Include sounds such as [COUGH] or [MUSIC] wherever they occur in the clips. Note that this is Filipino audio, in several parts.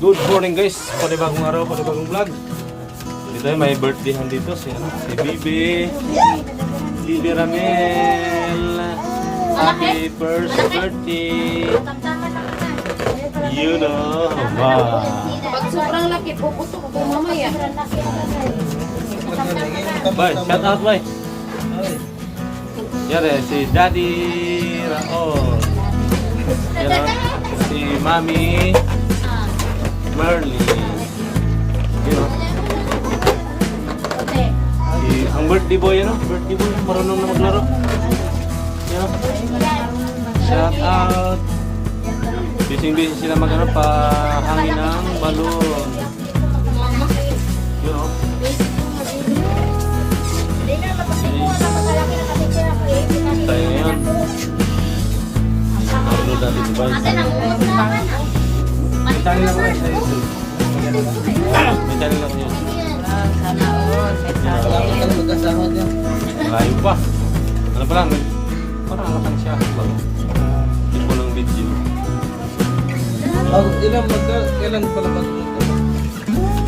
Good morning guys, panibagong araw, panibagong vlog. Dito tayo, may birthday han dito si, ano, si Bibi. Bibi Ramel. Happy first birthday. You know. Pag sobrang laki, puputok ko mamaya. Bye, shout out bye. Yan eh, si Daddy Raon. Yan o, si Mami Marley. Yun o. Si, ang birthday boy, ano? Birthday boy, marunong na maglaro. Yan o. Shout out. Busy-busy sila mag ano, pa hangin ng balon. Yun o. Tayo ngayon. Ano dati di ba? May channel ako guys sa. May channel ako yun. Sana all. Malayo pa. Ano pa lang? Parang nakang siya. Hindi ko lang video. Oh, ilan magka, kailan pala mag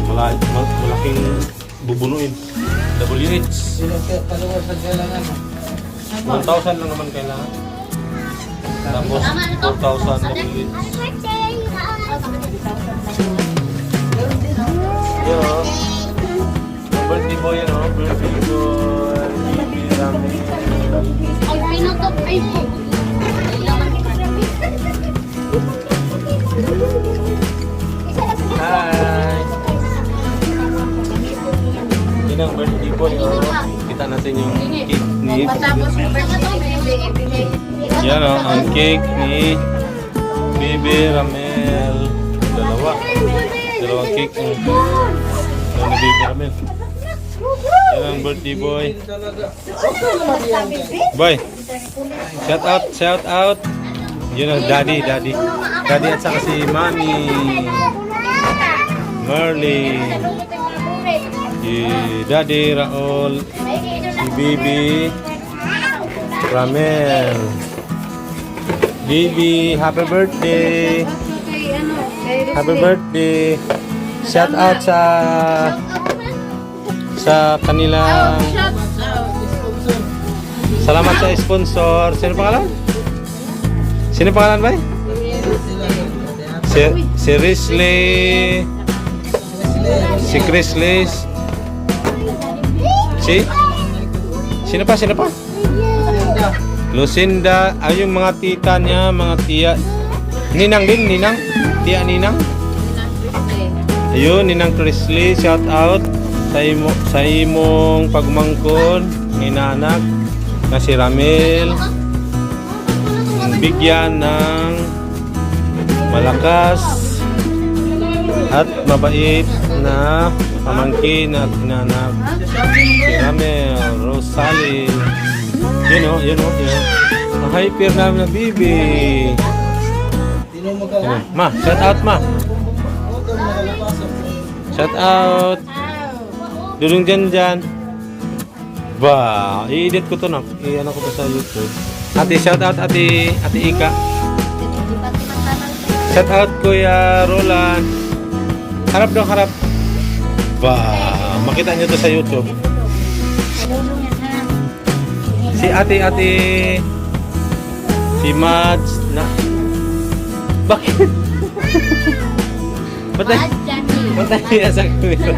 Malayo, mal- malaking bubunuin. WH. Ilan ka palawa sa kailangan? 1,000 lang naman kailangan. Tapos 4,000 WH. Yo. Ang birthday boy yan oh. Birthday boy. Bibi Rami. Ang pinatop ay po. Hi! Yun ang birthday boy oh. Kita natin yung cake ni... Yan oh, ang cake ni Bibi Ramel. Dalawang cake ang ang Bibi Ramel. Yan ang birthday boy. Boy, shout out, shout out. Yun ang daddy, daddy. Daddy at saka si mami. Marley. Si daddy Raul. Si Bibi. Ramel. Bibi, happy birthday. Happy birthday. Shout out sa sa kanilang Salamat sa sponsor. Sino pangalan? Sino pangalan ba? Si, si Risley. Si Chris Liz. Si? Sino pa? Sino pa? Lucinda. Ay, mga tita niya, mga tiya. Ninang din, Ninang. Tiya Ninang. Ayun, Ninang Chrisley, shout out sa imo sa imong pagmangkon ni na si Ramel. Bigyan ng malakas at mabait na pamangkin at nanak. Si Ramel, Rosalie. Yun o, yun o, yun o. Hyper namin na bibi. Ma, shout out ma. Shout out. Dulong dyan dyan. Ba, i-edit ko to na. I-ano ko sa YouTube. Ate, shout out ate, ate Ika. Shout out Kuya Roland. Harap daw, harap. Ba, makita nyo to sa YouTube. Si ate, ate. Si Mads na. Bakit? Ba't tayo, ba't tayo nasa camera?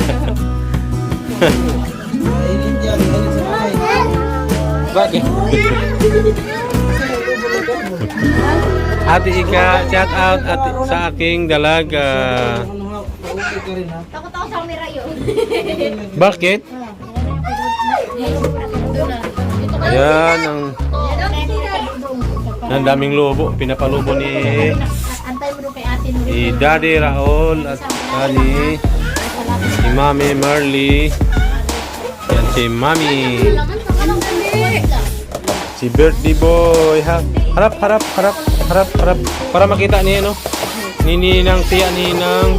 Bakit? Ate Ika, shout out at sa aking dalaga. Takot ako sa camera yun. Bakit? Ayan, ang, ang daming lobo. Pinapalubo ni, ni Daddy Raul at ani si Mami Marley. Yan si Mami. Si birthday boy. Ha, harap, harap, harap, harap, harap. Para makita niya, no? Ni Ninang, tiya Ninang.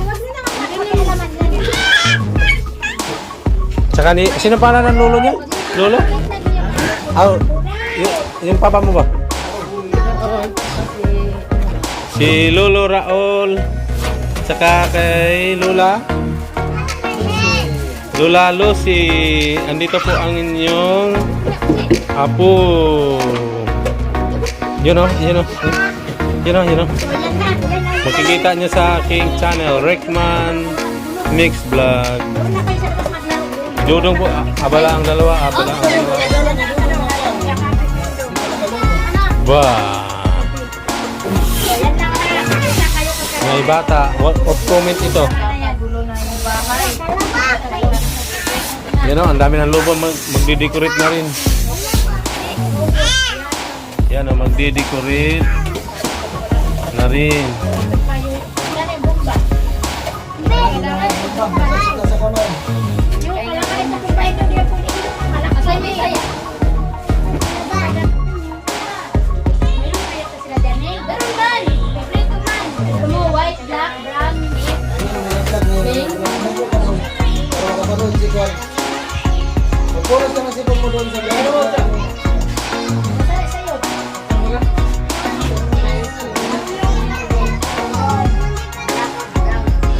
Tsaka ni, sino pala ng lolo niya? Lolo? Ah, yung, yung papa mo ba? Si Lolo Raul. Tsaka kay Lula. Lula Lucy. Andito po ang inyong apo. Yun o, yun o. Yun o, yun o. Makikita nyo sa aking channel, Rickman Mix Vlog. Judong po, abala ang dalawa, abala ang dalawa. Bah! May bata, what of comment ito? Yan o, ang dami ng lobo, mag magdi-decorate na rin. Yan o, magdi-decorate na rin. Makapanood si Kwan. Magpunas ka ng sipon mo doon sa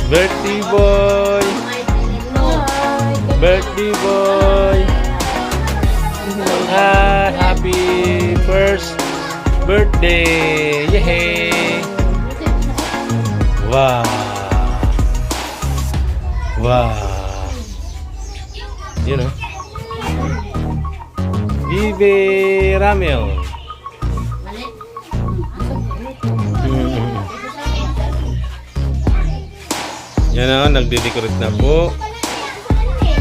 Birthday boy! Birthday boy! Ah, happy first birthday! Yay! Wow! Wow! You know? Vive Ramel! Mm. Yan na, nagde-decorate na po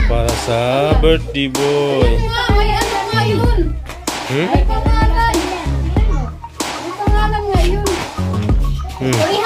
para sa birthday boy. Ano? Hmm? Hmm.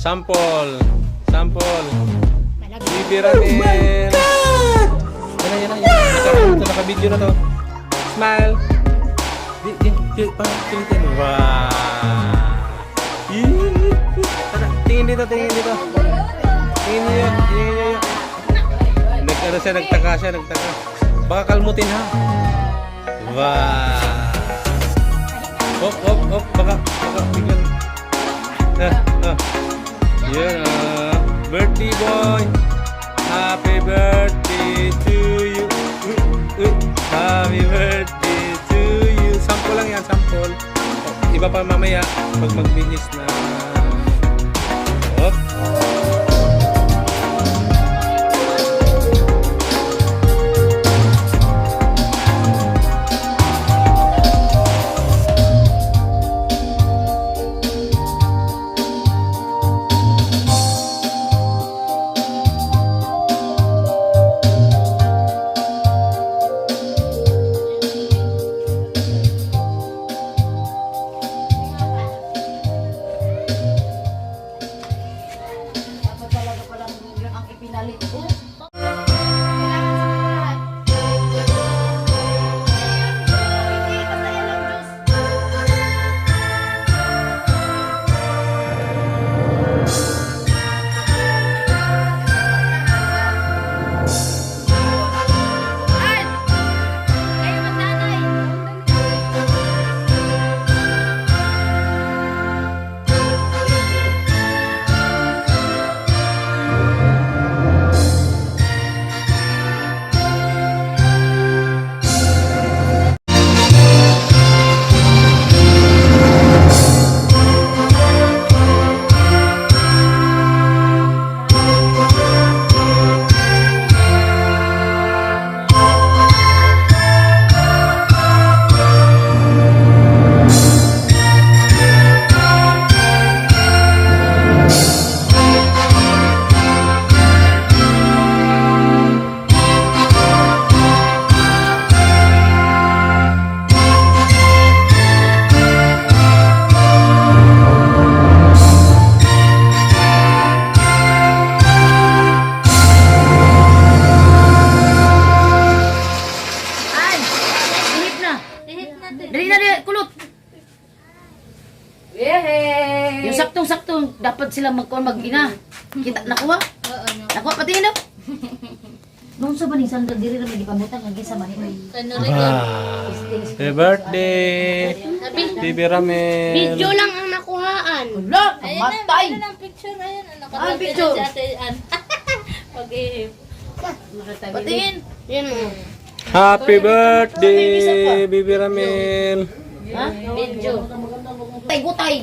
Sample. Sample. Bibi Ramel. Yan na, yan na, yan na. Ito, ito, naka-video na to. Smile. Di, di, di, parang kilitin. Wow. Tara, Tingin dito, tingin dito. Tingin niyo, yun, tingin niyo. yun. Nag, ano siya, nagtaka siya, nagtaka. Baka kalmutin ha. Wow. Hop, hop, hop, baka, baka, biglang. Ah, ah. Yun ah. Birthday boy. Happy birthday to you. Happy birthday to you. Sample lang yan, sample. Iba pa mamaya pag magbinis na. Oh. Sila magkuhan mag-ina. Kita, nakuha? Oo, no. Nakuha pati na. Nung sa baning sandal, diri na may gipamutan, ang gisa man Ano rin Ah, happy birthday! Ramel! Video lang ang nakuhaan. Wala, kamatay. Ayun ang picture. Ayun, ang Ah, nakatapit picture. na si Ate Ann. [LAUGHS] Pag-ihip. Patingin. Yun mo. Happy birthday, Bibi Ramel! Ha? Video. Tay-gutay.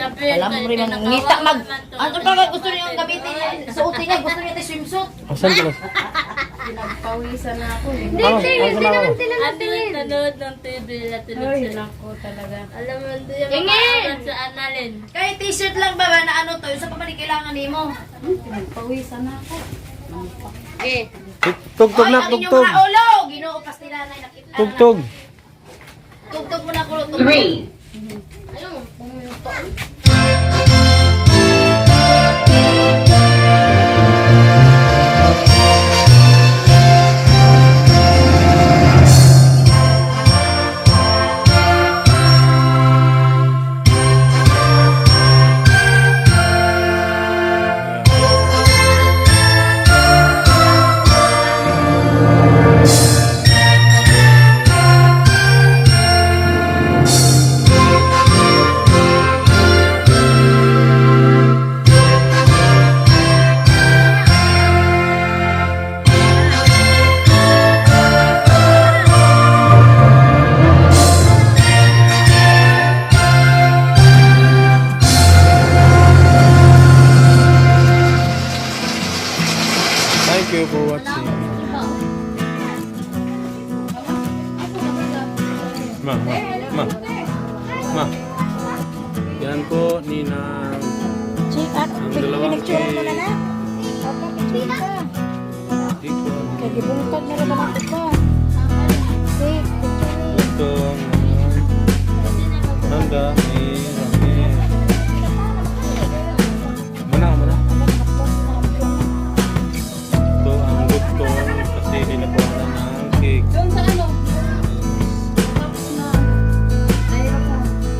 Sabi Alam mo rin ang ngita mag... Ano ba gusto niyo ang gamitin niya? Suotin niya, gusto niya tayo swimsuit. Asan ka? Pawisan na ako. eh. Ano? Asan ako? Ate, nanood ng TV na tulog sila ko talaga. Alam mo, hindi yung makakawan sa analin. Kahit t-shirt lang ba, ba na ano to, yung sa pamali kailangan ni mo. Pawisan na ako. Eh, Tugtog Oy, na, ang inyong tugtog! mga ulo! Ginoo pas nila na nakita. Tugtog! Tugtog mo na kulo. Three. 아니요, 너무 예뻐. Kagibungkad na rin naman ito. Ito ang mga handa ni